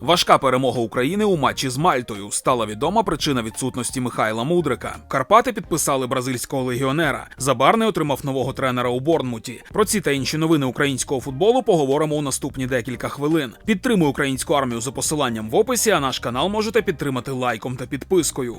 Важка перемога України у матчі з Мальтою стала відома причина відсутності Михайла Мудрика. Карпати підписали бразильського легіонера. Забарний отримав нового тренера у Борнмуті. Про ці та інші новини українського футболу поговоримо у наступні декілька хвилин. Підтримуй українську армію за посиланням в описі. А наш канал можете підтримати лайком та підпискою.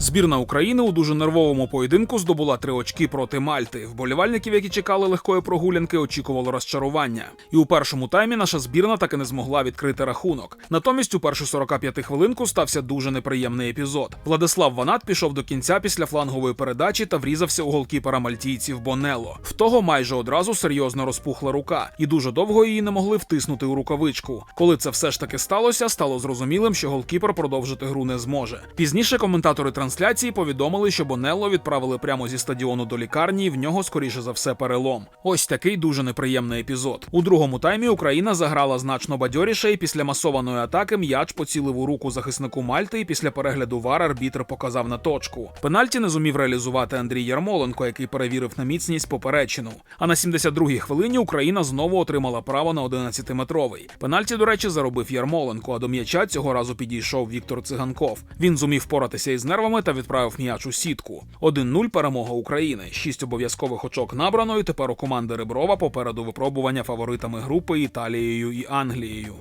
Збірна України у дуже нервовому поєдинку здобула три очки проти Мальти. Вболівальників, які чекали легкої прогулянки, очікувало розчарування. І у першому таймі наша збірна так і не змогла відкрити рахунок. Натомість у першу 45 хвилинку стався дуже неприємний епізод. Владислав Ванат пішов до кінця після флангової передачі та врізався у голкіпера мальтійців Бонело. В того майже одразу серйозно розпухла рука, і дуже довго її не могли втиснути у рукавичку. Коли це все ж таки сталося, стало зрозумілим, що голкіпер продовжити гру не зможе. Пізніше коментатори трансляції повідомили, що Бонелло відправили прямо зі стадіону до лікарні, і в нього скоріше за все перелом. Ось такий дуже неприємний епізод. У другому таймі Україна заграла значно бадьоріше, і після масованої атаки м'яч поцілив у руку захиснику Мальти. І після перегляду вар арбітр показав на точку. Пенальті не зумів реалізувати Андрій Ярмоленко, який перевірив на міцність поперечину. А на 72-й хвилині Україна знову отримала право на 11-метровий. Пенальті, до речі, заробив Ярмоленко. А до м'яча цього разу підійшов Віктор Циганков. Він зумів впоратися із нервами та відправив м'яч у сітку. 1-0 перемога України. Шість обов'язкових очок набрано. І тепер у команди Реброва попереду випробування фаворитами групи Італією і Англією.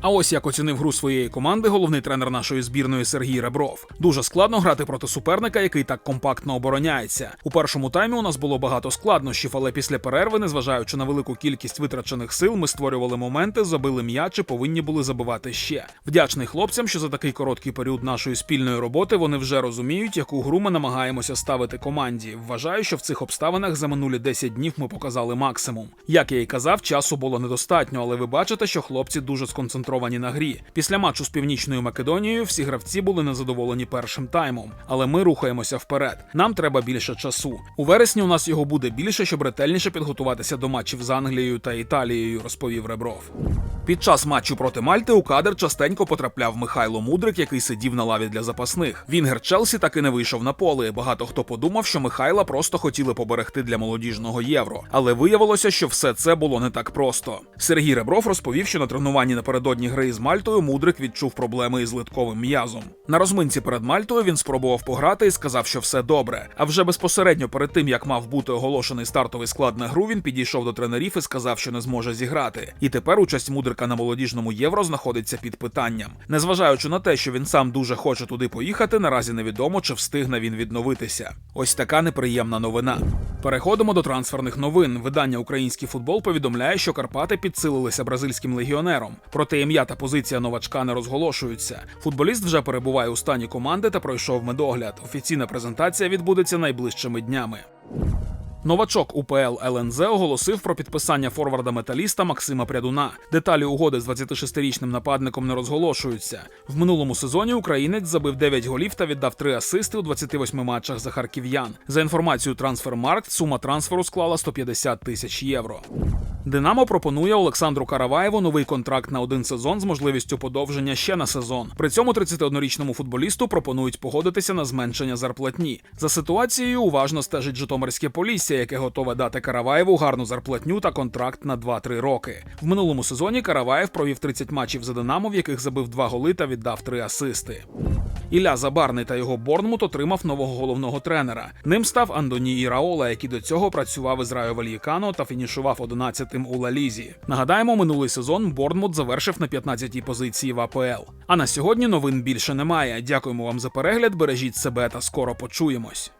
А ось як оцінив гру своєї команди головний тренер нашої збірної Сергій Ребров. Дуже складно грати проти суперника, який так компактно обороняється. У першому таймі у нас було багато складнощів, але після перерви, незважаючи на велику кількість витрачених сил, ми створювали моменти, забили м'яч і повинні були забивати ще. Вдячний хлопцям, що за такий короткий період нашої спільної роботи вони вже розуміють, яку гру ми намагаємося ставити команді. Вважаю, що в цих обставинах за минулі 10 днів ми показали максимум. Як я й казав, часу було недостатньо, але ви бачите, що хлопці дуже сконцентровані на грі. Після матчу з Північною Македонією всі гравці були незадоволені першим таймом, але ми рухаємося вперед. Нам треба більше часу. У вересні у нас його буде більше, щоб ретельніше підготуватися до матчів з Англією та Італією, розповів Ребров. Під час матчу проти Мальти у кадр частенько потрапляв Михайло Мудрик, який сидів на лаві для запасних. Вінгер Челсі так і не вийшов на поле. Багато хто подумав, що Михайла просто хотіли поберегти для молодіжного євро. Але виявилося, що все це було не так просто. Сергій Ребров розповів, що на тренуванні напередодні гри з Мальтою Мудрик відчув проблеми із литковим м'язом. На розминці перед Мальтою він спробував пограти і сказав, що все добре. А вже безпосередньо перед тим, як мав бути оголошений стартовий склад на гру, він підійшов до тренерів і сказав, що не зможе зіграти. І тепер участь Мудрика на молодіжному євро знаходиться під питанням. Незважаючи на те, що він сам дуже хоче туди поїхати, наразі невідомо, чи встигне він відновитися. Ось така неприємна новина. Переходимо до трансферних новин. Видання Український футбол повідомляє, що Карпати підсилилися бразильським легіонером. Проте ім'я та позиція новачка не розголошуються. Футболіст вже перебуває у стані команди та пройшов медогляд. Офіційна презентація відбудеться найближчими днями. Новачок УПЛ ЛНЗ оголосив про підписання форварда металіста Максима Прядуна. Деталі угоди з 26-річним нападником не розголошуються. В минулому сезоні українець забив 9 голів та віддав 3 асисти у 28 матчах за харків'ян. За інформацією Трансфермаркт, сума трансферу склала 150 тисяч євро. Динамо пропонує Олександру Караваєву новий контракт на один сезон з можливістю подовження ще на сезон. При цьому 31-річному футболісту пропонують погодитися на зменшення зарплатні. За ситуацією уважно стежить Житомирське Полісся, яке готове дати Караваєву гарну зарплатню та контракт на 2-3 роки. В минулому сезоні Караваєв провів 30 матчів за Динамо, в яких забив 2 голи та віддав 3 асисти. Ілля Забарний та його Борнмут отримав нового головного тренера. Ним став Андоні Іраола, який до цього працював із Райо Вальєкано та фінішував 11-тим у Ла-Лізі. Нагадаємо, минулий сезон Борнмут завершив на 15-й позиції в АПЛ. А на сьогодні новин більше немає. Дякуємо вам за перегляд. Бережіть себе та скоро почуємось.